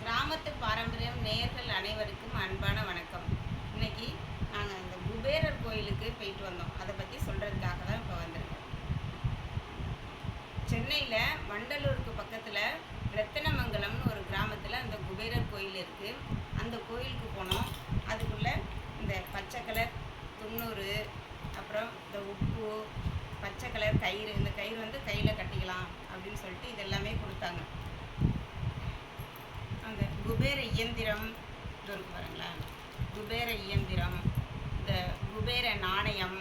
கிராமத்து பாரம்பரியம் நேயர்கள் அனைவருக்கும் அன்பான வணக்கம். இன்னைக்கு நாங்கள் இந்த குபேரர் கோயிலுக்கு போயிட்டு வந்தோம். அதை பற்றி சொல்கிறதுக்காக தான் இப்போ வந்திருக்கோம். சென்னையில் வண்டலூருக்கு பக்கத்தில் ரத்தினமங்கலம்னு ஒரு கிராமத்தில் அந்த குபேரர் கோயில் இருக்குது அந்த கோயிலுக்கு போனோம். அதுக்குள்ளே இந்த பச்சை கலர் துண்ணூறு அப்புறம் இந்த உப்பு பச்சை கலர் கயிறு இந்த கயிறு வந்து கையில் கட்டிக்கலாம் அப்படின்னு சொல்லிட்டு இதெல்லாமே கொடுத்தாங்க. குபேர இயந்திரம் இது இருக்கு பாருங்களேன். குபேர இயந்திரம் இந்த குபேர நாணயம்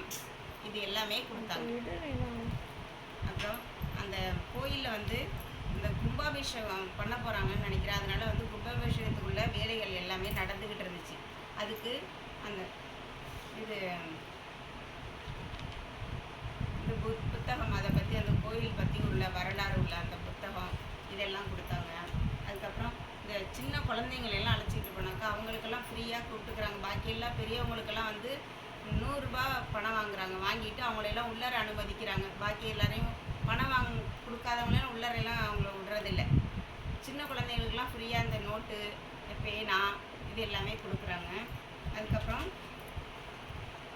இது எல்லாமே கொடுத்தாங்க. அப்புறம் அந்த கோயிலில் வந்து இந்த கும்பாபிஷேகம் பண்ண போகிறாங்கன்னு நினைக்கிறேன். அதனால வந்து கும்பாபிஷேகத்துக்குள்ள வேலைகள் எல்லாமே நடந்துக்கிட்டு இருந்துச்சு. அதுக்கு அந்த இது இந்த பு புத்தகம் அதை பற்றி அந்த கோயில் பற்றி உள்ள வரலாறு உள்ள அந்த புத்தகம் இதெல்லாம் கொடுத்தாங்க. அதுக்கப்புறம் இந்த சின்ன குழந்தைங்களை எல்லாம் அழைச்சிட்டு போனாக்கா அவங்களுக்கெல்லாம் ஃப்ரீயாக கூப்பிட்டுக்கிறாங்க பாக்கி எல்லாம் பெரியவங்களுக்கெல்லாம் வந்து நூறுரூபா பணம் வாங்குறாங்க. வாங்கிட்டு அவங்களெல்லாம் உள்ளார அனுமதிக்கிறாங்க. பாக்கி எல்லாரையும் பணம் வாங்க கொடுக்காதவங்களாம் உள்ளாரெல்லாம் அவங்கள விடுறதில்ல. சின்ன குழந்தைங்களுக்கெல்லாம் ஃப்ரீயாக இந்த நோட்டு இந்த பேனா இது எல்லாமே கொடுக்குறாங்க. அதுக்கப்புறம்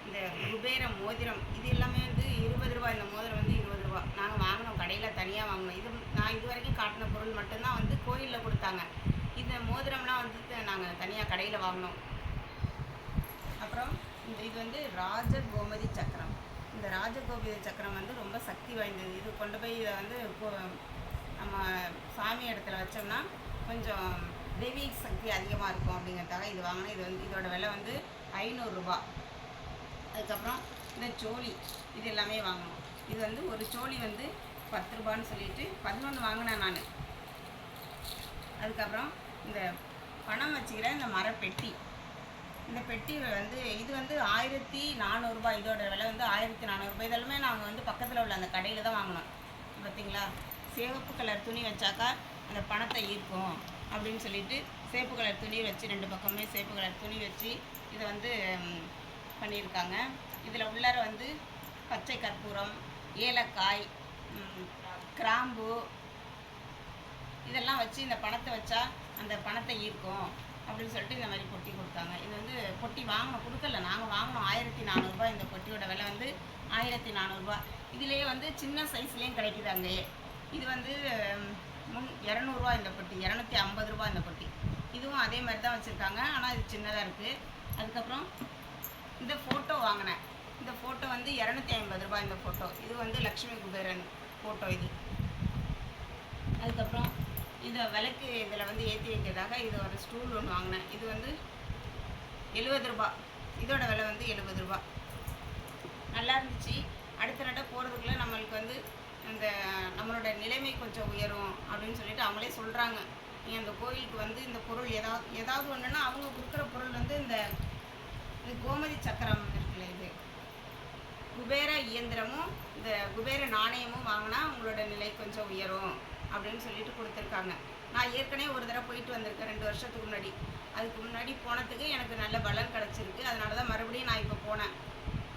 இந்த குபேர மோதிரம் இது எல்லாமே வந்து இருபது ரூபா இந்த மோதிரம் வந்து இருபது ரூபா. நாங்கள் வாங்கினோம். கடையில் தனியாக வாங்கினோம். இது நான் இது வரைக்கும் காட்டின பொருள் மட்டும்தான் வந்து கோயிலில் கொடுத்தாங்க. இந்த மோதிரம்லாம் வந்து நாங்கள் தனியாக கடையில் வாங்கினோம். அப்புறம் இந்த இது வந்து ராஜ கோமதி சக்கரம். இந்த ராஜ கோமதி சக்கரம் வந்து ரொம்ப சக்தி வாய்ந்தது. இது கொண்டு போய் இதை வந்து நம்ம சாமி இடத்துல வச்சோம்னா கொஞ்சம் தெய்வீக சக்தி அதிகமாக இருக்கும் அப்படிங்கிறதுக்காக இது வாங்கினேன் இது வந்து இதோட விலை வந்து ஐநூறுரூபா அதுக்கப்புறம் இந்த சோழி இது எல்லாமே வாங்கணும் இது வந்து ஒரு சோழி வந்து பத்து ரூபான்னு சொல்லிட்டு பதினொன்று வாங்கினேன் நான். அதுக்கப்புறம் இந்த பணம் வச்சுக்கிற இந்த மரப்பெட்டி. இந்த பெட்டி வந்து இது வந்து ஆயிரத்தி நானூறுரூபா இதோட விலை வந்து ஆயிரத்தி நானூறுரூபா இதெல்லாமே நாங்கள் வந்து பக்கத்தில் உள்ள அந்த கடையில் தான் வாங்கினோம். பார்த்தீங்களா சிவப்பு கலர் துணி வச்சாக்கா அந்த பணத்தை ஈர்க்கும் அப்படின்னு சொல்லிட்டு சேப்பு கலர் துணி வச்சு ரெண்டு பக்கமே சேப்பு கலர் துணி வச்சு இதை வந்து பண்ணியிருக்காங்க. இதில் உள்ளார வந்து பச்சை கற்பூரம் ஏலக்காய் கிராம்பு இதெல்லாம் வச்சு இந்த பணத்தை வச்சா அந்த பணத்தை ஈர்க்கும் அப்படின்னு சொல்லிட்டு இந்த மாதிரி பொட்டி கொடுத்தாங்க. இது வந்து பொட்டி வாங்கணும் கொடுக்கல. நாங்கள் வாங்கினோம் ஆயிரத்தி நானூறுரூபா இந்த பொட்டியோட விலை வந்து ஆயிரத்தி நானூறுரூபா இதுலேயே வந்து சின்ன சைஸ்லேயும் கிடைக்குது அங்கேயே. இது வந்து முன் இரநூறுவா இந்த பொட்டி இரநூத்தி ஐம்பது ரூபா இந்த பொட்டி. இதுவும் அதே மாதிரி தான் வச்சுருக்காங்க. ஆனால் இது சின்னதாக இருக்குது அதுக்கப்புறம் இந்த ஃபோட்டோ வாங்கினேன். இந்த ஃபோட்டோ வந்து இரநூத்தி ஐம்பது ரூபாய் இந்த ஃபோட்டோ இது வந்து லக்ஷ்மி குபேரன் ஃபோட்டோ இது. அதுக்கப்புறம் இதை விளக்கு இதில் வந்து ஏற்றி வைக்கிறதாக இது ஒரு ஸ்டூல் ஒன்று வாங்கினேன். இது வந்து எழுபது ரூபா. இதோட விலை வந்து எழுபது ரூபா. நல்லா இருந்துச்சு. அடுத்த நட போகிறதுக்குள்ளே நம்மளுக்கு வந்து இந்த நம்மளோட நிலைமை கொஞ்சம் உயரும் அப்படின்னு சொல்லிட்டு அவங்களே சொல்கிறாங்க நீ அந்த கோயிலுக்கு வந்து இந்த பொருள் ஏதாவது ஏதாவது ஒன்றுன்னா அவங்க கொடுக்குற பொருள் வந்து இந்த இது கோமதி சக்கரம் இருக்குல்ல இது. குபேர இயந்திரமும் இந்த குபேர நாணயமும் வாங்கினா உங்களோட நிலை கொஞ்சம் உயரும். அப்படின்னு சொல்லிட்டு கொடுத்துருக்காங்க. நான் ஏற்கனவே ஒரு தடவை போயிட்டு வந்திருக்கேன் ரெண்டு வருஷத்துக்கு முன்னாடி. அதுக்கு முன்னாடி போனதுக்கு எனக்கு நல்ல பலன் கிடச்சிருக்கு. அதனால தான் மறுபடியும் நான் இப்போ போனேன்.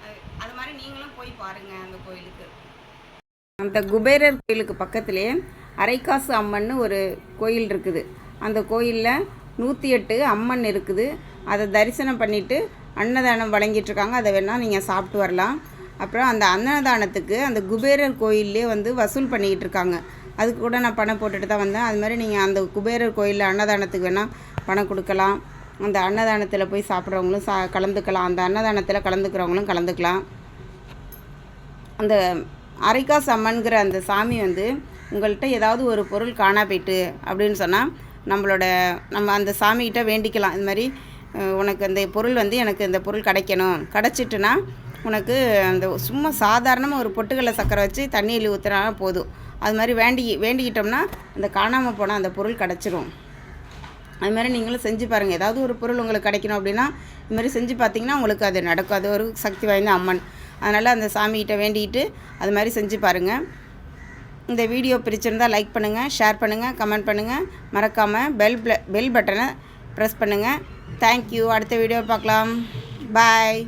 அது அது மாதிரி நீங்களும் போய் பாருங்கள் அந்த கோயிலுக்கு. அந்த குபேரர் கோயிலுக்கு பக்கத்துலேயே அரைக்காசு அம்மன்னு ஒரு கோயில் இருக்குது. அந்த கோயிலில் நூற்றி எட்டு அம்மன் இருக்குது. அதை தரிசனம் பண்ணிவிட்டு அன்னதானம் வழங்கிட்டுருக்காங்க. அதை வேணால் நீங்கள் சாப்பிட்டு வரலாம். அப்புறம் அந்த அன்னதானத்துக்கு அந்த குபேரர் கோயிலே வந்து வசூல் பண்ணிக்கிட்டு இருக்காங்க அதுக்கு கூட நான் பணம் போட்டுட்டு தான் வந்தேன். அது மாதிரி நீங்கள் அந்த குபேரர் கோயிலில் அன்னதானத்துக்கு வேணால் பணம் கொடுக்கலாம். அந்த அன்னதானத்தில் போய் சாப்பிட்றவங்களும் சா கலந்துக்கலாம். அந்த அன்னதானத்தில் கலந்துக்கிறவங்களும் கலந்துக்கலாம். அந்த அரைக்காசு அம்மன்கிற அந்த சாமி வந்து உங்கள்கிட்ட ஏதாவது ஒரு பொருள் காணா போயிட்டு அப்படின்னு சொன்னால் நம்மளோட நம்ம அந்த சாமிகிட்ட வேண்டிக்கலாம். இது மாதிரி உனக்கு அந்த பொருள் வந்து எனக்கு இந்த பொருள் கிடைக்கணும். கிடச்சிட்டுனா உனக்கு அந்த சும்மா சாதாரணமாக ஒரு பொட்டுக்கடலை சக்கரை வச்சு தண்ணியில் ஊற்றுனா போதும். அது மாதிரி வேண்டி வேண்டிக்கிட்டோம்னா அந்த காணாமல் போனால் அந்த பொருள் கிடச்சிரும். அது மாதிரி நீங்களும் செஞ்சு பாருங்கள் ஏதாவது ஒரு பொருள் உங்களுக்கு கிடைக்கணும் அப்படின்னா இது மாதிரி செஞ்சு பார்த்தீங்கன்னா உங்களுக்கு அது நடக்கும். அது ஒரு சக்தி வாய்ந்த அம்மன். அதனால் அந்த சாமிகிட்ட வேண்டிக்கிட்டு அது மாதிரி செஞ்சு பாருங்கள் இந்த வீடியோ பிடிச்சிருந்தா லைக் பண்ணுங்கள் ஷேர் பண்ணுங்கள் கமெண்ட் பண்ணுங்கள் மறக்காமல் பெல் பெல் பட்டனை ப்ரெஸ் பண்ணுங்கள் தேங்க்யூ அடுத்த வீடியோ பார்க்கலாம். பாய்